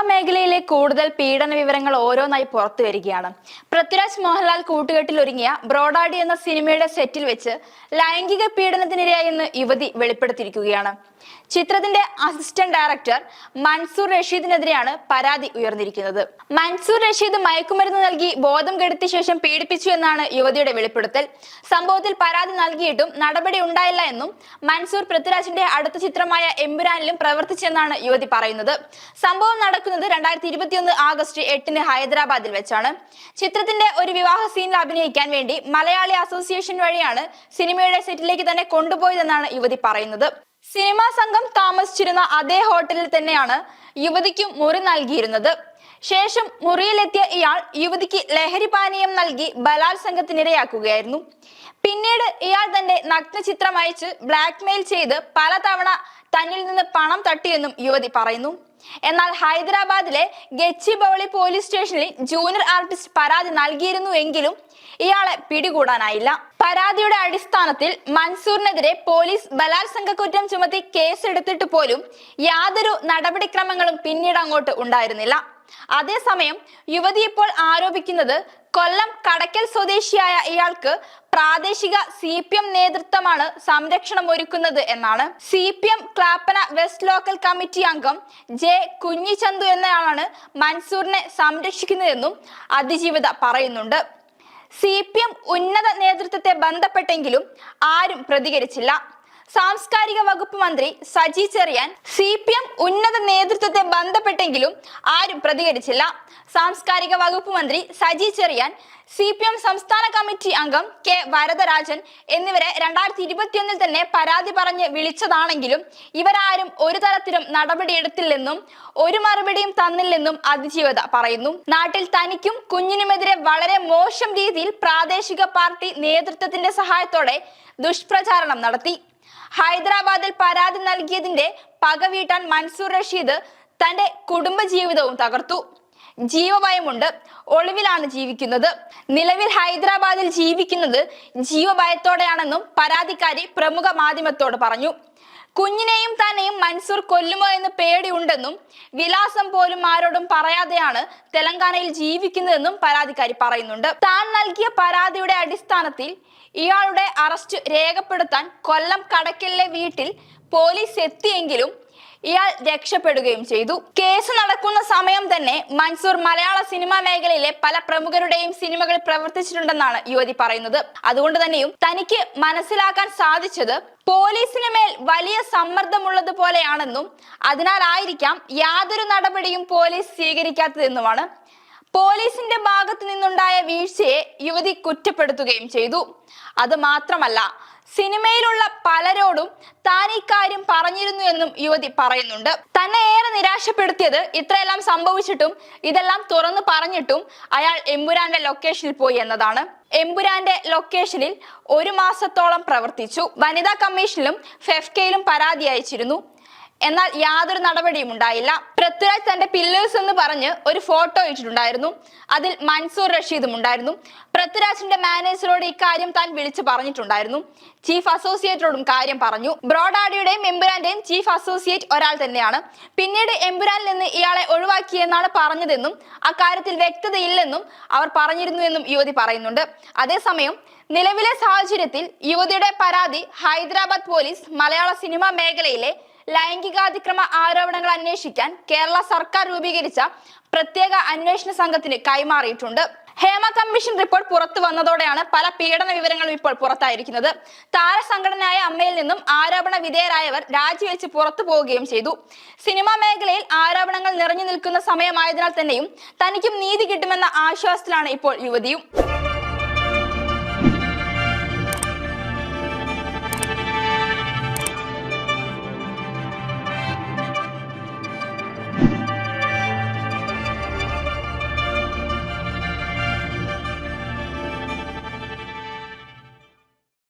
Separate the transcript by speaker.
Speaker 1: Cinema മേഖലയിലെ കൂടുതൽ പീഡന വിവരങ്ങൾ ഓരോന്നായി പുറത്തു വരികയാണ്. പൃഥ്വിരാജ് മോഹൻലാൽ കൂട്ടുകെട്ടിൽ ഒരുങ്ങിയ ബ്രോഡാഡി എന്ന സിനിമയുടെ സെറ്റിൽ വെച്ച് ലൈംഗിക പീഡനത്തിനിരയായെന്ന് യുവതി വെളിപ്പെടുത്തിയിരിക്കുകയാണ്. ചിത്രത്തിന്റെ അസിസ്റ്റന്റ് ഡയറക്ടർ മൻസൂർ റഷീദിനെതിരെയാണ് പരാതി ഉയർന്നിരിക്കുന്നത്. മൻസൂർ റഷീദ് മയക്കുമരുന്ന് നൽകി ബോധം കെടുത്തിയ ശേഷം പീഡിപ്പിച്ചു എന്നാണ് യുവതിയുടെ വെളിപ്പെടുത്തൽ. സംഭവത്തിൽ പരാതി നൽകിയിട്ടും നടപടി ഉണ്ടായില്ല എന്നും മൻസൂർ പൃഥ്വിരാജിന്റെ അടുത്ത ചിത്രമായ എമ്പുരാനിലും പ്രവർത്തിച്ചെന്നാണ് യുവതി പറയുന്നത്. സംഭവം നടക്കുന്നത് രണ്ടായിരത്തി ഇരുപത്തിയൊന്ന് ആഗസ്റ്റ് എട്ടിന് ഹൈദരാബാദിൽ വെച്ചാണ്. ചിത്രത്തിന്റെ ഒരു വിവാഹ സീനിൽ അഭിനയിക്കാൻ വേണ്ടി മലയാളി അസോസിയേഷൻ വഴിയാണ് സിനിമയുടെ സെറ്റിലേക്ക് തന്നെ കൊണ്ടുപോയതെന്നാണ് യുവതി പറയുന്നത്. സിനിമാ സംഘം താമസിച്ചിരുന്ന അതേ ഹോട്ടലിൽ തന്നെയാണ് യുവതിക്കും മുറി നൽകിയിരുന്നത്. ശേഷം മുറിയിലെത്തിയ ഇയാൾ യുവതിക്ക് ലഹരി പാനീയം നൽകി ബലാത്സംഗത്തിനിരയാക്കുകയായിരുന്നു. പിന്നീട് ഇയാൾ തന്റെ നഗ്നചിത്രം അയച്ച് ബ്ലാക്ക്മെയിൽ ചെയ്ത് പലതവണ തന്നിൽ നിന്ന് പണം തട്ടിയെന്നും യുവതി പറയുന്നു. എന്നാൽ ഹൈദരാബാദിലെ ഗച്ചിബൌളി പോലീസ് സ്റ്റേഷനിൽ ജൂനിയർ ആർട്ടിസ്റ്റ് പരാതി നൽകിയിരുന്നു എങ്കിലും ഇയാളെ പിടികൂടാനായില്ല. പരാതിയുടെ അടിസ്ഥാനത്തിൽ മൻസൂറിനെതിരെ പോലീസ് ബലാത്സംഗ കുറ്റം ചുമത്തി കേസെടുത്തിട്ട് പോലും യാതൊരു നടപടിക്രമങ്ങളും പിന്നീട് അങ്ങോട്ട് ഉണ്ടായിരുന്നില്ല. അതേസമയം യുവതി ഇപ്പോൾ ആരോപിക്കുന്നത് കൊല്ലം കടക്കൽ സ്വദേശിയായ ഇയാൾക്ക് പ്രാദേശിക സി പി എം നേതൃത്വമാണ് സംരക്ഷണം ഒരുക്കുന്നത് എന്നാണ് C P M Clappana west local committee അംഗം ജെ കുഞ്ഞിചന്തു എന്നയാളാണ് മൻസൂറിനെ സംരക്ഷിക്കുന്നതെന്നും അതിജീവിത പറയുന്നുണ്ട്. സി പി എം ഉന്നത നേതൃത്വത്തെ ബന്ധപ്പെട്ടെങ്കിലും ആരും പ്രതികരിച്ചില്ല. സാംസ്കാരിക വകുപ്പ് മന്ത്രി Saji Cheriyan C P M ഉന്നത നേതൃത്വത്തെ ബന്ധപ്പെട്ടെങ്കിലും ആരും പ്രതികരിച്ചില്ല. സാംസ്കാരിക വകുപ്പ് മന്ത്രി Saji Cheriyan C P M സംസ്ഥാന കമ്മിറ്റി അംഗം കെ വരദരാജൻ എന്നിവരെ രണ്ടായിരത്തി ഇരുപത്തിയൊന്നിൽ തന്നെ പരാതി പറഞ്ഞ് വിളിച്ചതാണെങ്കിലും ഇവരാരും ഒരു തരത്തിലും നടപടിയെടുത്തില്ലെന്നും ഒരു മറുപടിയും തന്നില്ലെന്നും അതിജീവത പറയുന്നു. നാട്ടിൽ തനിക്കും കുഞ്ഞിനുമെതിരെ വളരെ മോശം രീതിയിൽ പ്രാദേശിക പാർട്ടി നേതൃത്വത്തിന്റെ സഹായത്തോടെ ദുഷ്പ്രചാരണം നടത്തി. ഹൈദരാബാദിൽ പരാതി നൽകിയതിന്റെ പക വീട്ടാൻ മൻസൂർ റഷീദ് തന്റെ കുടുംബജീവിതവും തകർത്തു. ജീവഭയമുണ്ട്. ഒളിവിലാണ് ജീവിക്കുന്നത്. നിലവിൽ ഹൈദരാബാദിൽ ജീവിക്കുന്നത് ജീവഭയത്തോടെയാണെന്നും പരാതിക്കാരി പ്രമുഖ മാധ്യമത്തോട് പറഞ്ഞു. കുഞ്ഞിനെയും തന്നെയും മൻസൂർ കൊല്ലുമോ എന്ന് പേടിയുണ്ടെന്നും വിലാസം പോലും ആരോടും പറയാതെയാണ് തെലങ്കാനയിൽ ജീവിക്കുന്നതെന്നും പരാതിക്കാരി പറയുന്നുണ്ട്. താൻ നൽകിയ പരാതിയുടെ അടിസ്ഥാനത്തിൽ ഇയാളുടെ അറസ്റ്റ് രേഖപ്പെടുത്താൻ കൊല്ലം കടക്കലിലെ വീട്ടിൽ പോലീസ് എത്തിയെങ്കിലും ഇയാൾ രക്ഷപ്പെടുകയും ചെയ്തു. കേസ് നടക്കുന്ന സമയം തന്നെ മൻസൂർ മലയാള സിനിമാ മേഖലയിലെ പല പ്രമുഖരുടെയും സിനിമകൾ പ്രവർത്തിച്ചിട്ടുണ്ടെന്നാണ് യുവതി പറയുന്നത്. അതുകൊണ്ട് തന്നെയും തനിക്ക് മനസ്സിലാക്കാൻ സാധിച്ചത് പോലീസിന് മേൽ വലിയ സമ്മർദ്ദമുള്ളത് പോലെയാണെന്നും അതിനാലായിരിക്കാം യാതൊരു നടപടിയും പോലീസ് സ്വീകരിക്കാത്തതെന്നുമാണ്. പോലീസിന്റെ ഭാഗത്തു നിന്നുണ്ടായ വീഴ്ചയെ യുവതി കുറ്റപ്പെടുത്തുകയും ചെയ്തു. അത് മാത്രമല്ല സിനിമയിലുള്ള പലരോടും താൻ ഇക്കാര്യം പറഞ്ഞിരുന്നു എന്നും യുവതി പറയുന്നുണ്ട്. തന്നെ ഏറെ നിരാശപ്പെടുത്തിയത് ഇത്രയെല്ലാം സംഭവിച്ചിട്ടും ഇതെല്ലാം തുറന്നു പറഞ്ഞിട്ടും അയാൾ എമ്പുരാന്റെ ലൊക്കേഷനിൽ പോയി എന്നതാണ്. എമ്പുരാന്റെ ലൊക്കേഷനിൽ ഒരു മാസത്തോളം പ്രവർത്തിച്ചു. വനിതാ കമ്മീഷനിലും ഫെഫ്കയിലും പരാതി അയച്ചിരുന്നു. എന്നാൽ യാതൊരു നടപടിയും ഉണ്ടായില്ല. പൃഥ്വിരാജ് തന്റെ പില്ലേഴ്സ് എന്ന് പറഞ്ഞ് ഒരു ഫോട്ടോ ഇട്ടിട്ടുണ്ടായിരുന്നു. അതിൽ മൻസൂർ റഷീദും ഉണ്ടായിരുന്നു. പൃഥ്വിരാജിന്റെ മാനേജറോട് ഇക്കാര്യം താൻ വിളിച്ചു പറഞ്ഞിട്ടുണ്ടായിരുന്നു. ചീഫ് അസോസിയേറ്ററോടും കാര്യം പറഞ്ഞു. ബ്രോഡാഡിയുടെയും എംബുരാന്റെയും ചീഫ് അസോസിയേറ്റ് ഒരാൾ തന്നെയാണ്. പിന്നീട് എമ്പുരാനിൽ നിന്ന് ഇയാളെ ഒഴിവാക്കിയെന്നാണ് പറഞ്ഞതെന്നും അക്കാര്യത്തിൽ വ്യക്തതയില്ലെന്നും അവർ പറഞ്ഞിരുന്നു എന്നും യുവതി പറയുന്നുണ്ട്. അതേസമയം നിലവിലെ സാഹചര്യത്തിൽ യുവതിയുടെ പരാതി ഹൈദരാബാദ് പോലീസ് മലയാള സിനിമാ മേഖലയിലെ ലൈംഗികാതിക്രമ ആരോപണങ്ങൾ അന്വേഷിക്കാൻ കേരള സർക്കാർ രൂപീകരിച്ച പ്രത്യേക അന്വേഷണ സംഘത്തിന് കൈമാറിയിട്ടുണ്ട്. ഹേമ കമ്മീഷൻ റിപ്പോർട്ട് പുറത്തു വന്നതോടെയാണ് പല പീഡന വിവരങ്ങളും ഇപ്പോൾ പുറത്തായിരിക്കുന്നത്. താരസംഘടനയായ അമ്മയിൽ നിന്നും ആരോപണ വിധേയരായവർ രാജിവെച്ച് പുറത്തു പോവുകയും ചെയ്തു. സിനിമാ മേഖലയിൽ ആരോപണങ്ങൾ നിറഞ്ഞു നിൽക്കുന്ന സമയമായതിനാൽ തന്നെയും തനിക്കും നീതി കിട്ടുമെന്ന ആശ്വാസത്തിലാണ് ഇപ്പോൾ യുവതിയും.